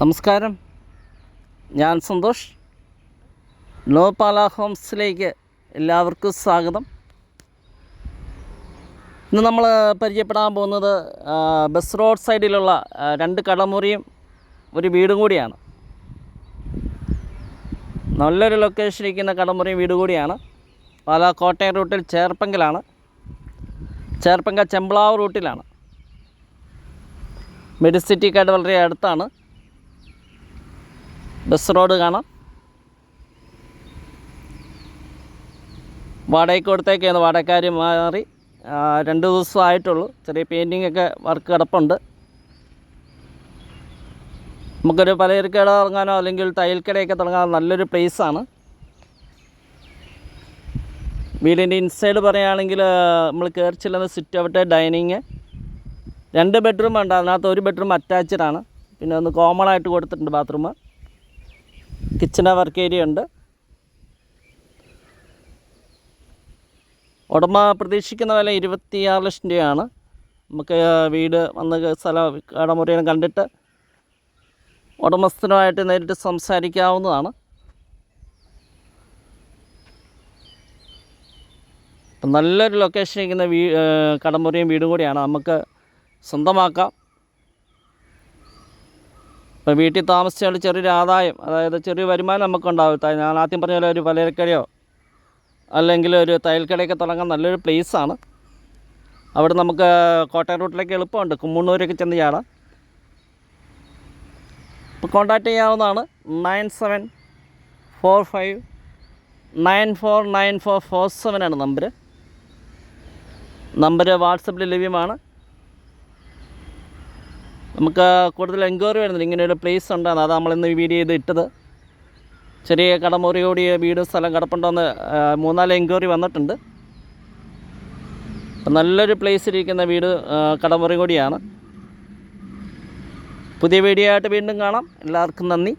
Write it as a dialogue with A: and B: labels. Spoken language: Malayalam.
A: നമസ്കാരം. ഞാൻ സന്തോഷ്. നോപാല ഹോംസിലേക്ക് എല്ലാവർക്കും സ്വാഗതം. ഇന്ന് നമ്മൾ പരിചയപ്പെടാൻ പോകുന്നത് ബസ് റോഡ് സൈഡിലുള്ള രണ്ട് കടമുറിയും ഒരു വീടും കൂടിയാണ്. നല്ലൊരു ലൊക്കേഷൻ ഇരിക്കുന്ന കടമുറിയും വീട് കൂടിയാണ്. പാല കോട്ടയം റൂട്ടിൽ ചേർപ്പങ്കലാണ്. ചേർപ്പങ്ക ചെമ്പ്ളാവ് റൂട്ടിലാണ്. മെഡിസിറ്റിക്കായിട്ട് വളരെ അടുത്താണ്. ബസ് റോഡ് കാണാം. വാടകയ്ക്ക് കൊടുത്തേക്കാണ് വാടകക്കാർ മാറി. രണ്ട് ദിവസം ആയിട്ടുള്ളൂ. ചെറിയ പെയിന്റിംഗ് ഒക്കെ വർക്ക് കിടപ്പുണ്ട്. നമുക്കൊരു പലചരക്കട തുടങ്ങാനോ അല്ലെങ്കിൽ തയ്യൽക്കടയൊക്കെ തുടങ്ങാനോ നല്ലൊരു പ്ലേസാണ് വീടിന്റെ ഇൻസൈഡ് പറയുകയാണെങ്കിൽ നമ്മൾ കയറി ചെല്ലുന്ന സിറ്റ് ഔട്ട് ഡൈനിങ് രണ്ട് ബെഡ്റൂം ഉണ്ട്. അതിനകത്ത് ഒരു ബെഡ്റൂം അറ്റാച്ച്ഡ് ആണ്. പിന്നെ ഒന്ന് കോമൺ ആയിട്ട് കൊടുത്തിട്ടുണ്ട് ബാത്റൂം കിച്ചണ വർക്ക് ഏരിയ ഉണ്ട്. ഉടമ പ്രതീക്ഷിക്കുന്ന വില ഇരുപത്തിയാറ് ലക്ഷം രൂപയാണ്. നമുക്ക് വീട് വന്ന് സ്ഥലം കടമുറിയും കണ്ടിട്ട് ഉടമസ്ഥനുമായിട്ട് നേരിട്ട് സംസാരിക്കാവുന്നതാണ്. നല്ലൊരു ലൊക്കേഷൻ ഇരിക്കുന്ന വീ കടമുറിയും വീടും കൂടിയാണ്. നമുക്ക് സ്വന്തമാക്കാം. ഇപ്പോൾ വീട്ടിൽ താമസിച്ചാൽ ചെറിയൊരു ആദായം അതായത് ചെറിയ വരുമാനം നമുക്കുണ്ടാവും. ഞാൻ ആദ്യം പറഞ്ഞ പോലെ ഒരു പലചരക്കടയോ അല്ലെങ്കിൽ ഒരു തയ്യൽക്കടയൊക്കെ തുടങ്ങാൻ നല്ലൊരു പ്ലേസാണ് അവിടെ നമുക്ക് കോട്ടയം റൂട്ടിലേക്ക് എളുപ്പമുണ്ട്. കുമ്മണ്ണൂരൊക്കെ ചെന്ന് ചാടാം. ഇപ്പോൾ കോൺടാക്റ്റ് ചെയ്യാവുന്നതാണ് nine seven four five nine four nine four four seven ആണ് നമ്പർ നമ്പർ വാട്സപ്പിൽ ലഭ്യമാണ്. നമുക്ക് കൂടുതൽ എൻക്വയറി വരുന്നുണ്ട്. ഇങ്ങനെ ഒരു പ്ലേസ് ഉണ്ടെന്ന്. അത് നമ്മളിന്ന് വീഡിയോ ചെയ്ത് ഇട്ടത്. ചെറിയ കടമുറിയോടിയ വീട് സ്ഥലം കിടപ്പുണ്ടോയെന്ന് മൂന്നാൽ എൻക്വയറി വന്നിട്ടുണ്ട്. അപ്പം നല്ലൊരു പ്ലേസിലിരിക്കുന്ന വീട് ആ, കടമുറി കൂടിയാണ്. പുതിയ വീഡിയോ ആയിട്ട് വീണ്ടും കാണാം. എല്ലാവർക്കും നന്ദി.